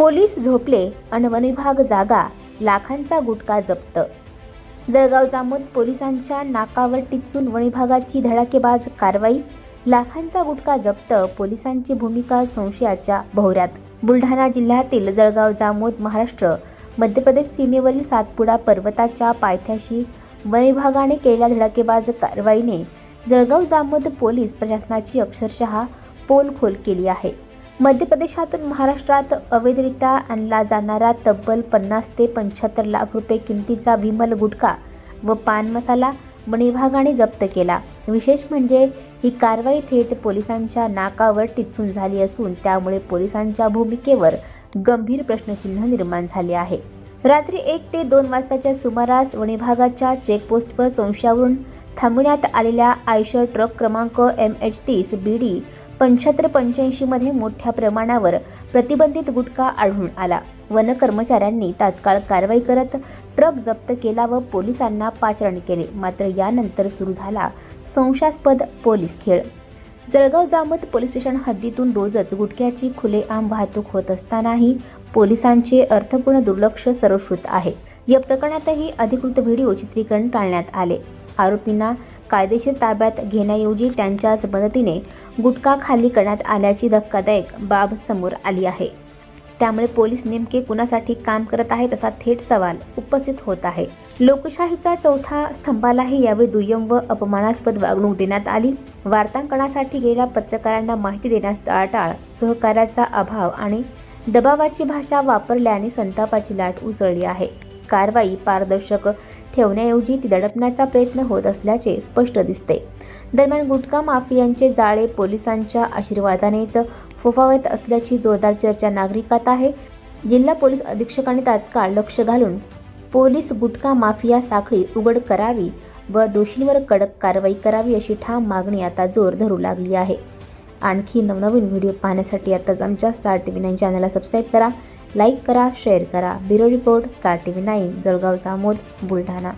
Police झोपले अन वनविभाग जागा लाखांचा गुटखा जप्त. जळगाव जामोद पोलिसांच्या नाकावर टिचून वनविभागाची धडाकेबाज कारवाई लाखांचा गुटखा जप्त पोलिसांची भूमिका संशयाच्या भोवऱ्यात. बुलढाणा जिल्ह्यातील जळगाव जामोद महाराष्ट्र मध्य प्रदेश सीमेवरील सातपुडा पर्वताच्या पायथ्याशी वनविभागाने केलेल्या धडाकेबाज कारवाईने जळगाव जामोद पोलीस प्रशासनाची अक्षरशः पोलखोल केली आहे. मध्य प्रदेशातून महाराष्ट्रात अवैधरित्या आणला जाणारा तब्बल पन्नास ते पंच्याहत्तर लाख रुपये किमतीचा विमल गुटखा व पान मसाला वन विभागाने जप्त केला. विशेष म्हणजे ही कारवाई थेट पोलिसांच्या नाकावर टिचून झाली असून त्यामुळे पोलिसांच्या भूमिकेवर गंभीर प्रश्नचिन्ह निर्माण झाले आहे. रात्री एक ते दोन वाजताच्या सुमारास वन विभागाच्या चेकपोस्टवर संशयावरून थांबवण्यात आलेल्या आयशर ट्रक क्रमांक एम एच तीस बी डी पंच्याहत्तर पंच्याऐंशीमध्ये मोठ्या प्रमाणावर प्रतिबंधित गुटखा आढळून आला. वन कर्मचाऱ्यांनी तात्काळ कारवाई करत ट्रक जप्त केला व पोलिसांना पाचारण केले. मात्र यानंतर सुरू झाला संशयास्पद पोलीस खेळ. जळगाव जामत पोलीस स्टेशन हद्दीतून रोजच गुटख्याची खुलेआम वाहतूक होत असतानाही पोलिसांचे अर्थपूर्ण दुर्लक्ष सर्वश्रुत आहे. या प्रकरणातही अधिकृत व्हिडिओ चित्रीकरण टाळण्यात आले. आरोपींना कायदेशीर ताब्यात घेण्याऐवजी त्यांच्याच मदतीने गुटखा खाली करण्यात आल्याची धक्कादायक बाब समोर आली आहे. त्यामुळे पोलीस नेमके कुणासाठी काम करत आहेत असा थेट सवाल उपस्थित होत आहे. लोकशाहीचा चौथा स्तंभालाही यावेळी दुय्यम व अपमानास्पद वागणूक देण्यात आली. वार्तांकनासाठी गेलेल्या पत्रकारांना माहिती देण्यास टाळाटाळ सहकार्याचा अभाव आणि दबावाची भाषा वापरल्याने संतापाची लाट उसळली आहे. कारवाई पारदर्शक ठेवण्याऐवजी ती दडपण्याचा प्रयत्न होत असल्याचे स्पष्ट दिसते. दरम्यान गुटखा माफियांचे जाळे पोलिसांच्या आशीर्वादानेच फोफावत असल्याची जोरदार चर्चा नागरिकात आहे. जिल्हा पोलीस अधीक्षकांनी तात्काळ लक्ष घालून पोलीस गुटखा माफिया साखळी उघड करावी व दोषींवर कडक कारवाई करावी अशी ठाम मागणी आता जोर धरू लागली आहे. आणखी नवनवीन व्हिडिओ पाहण्यासाठी आताच आमच्या स्टार टी व्ही नाईन चॅनलला सबस्क्राईब करा. लाईक करा शेअर करा. Bureau report Star T V nine Jalgaon मोद बुलढाणा.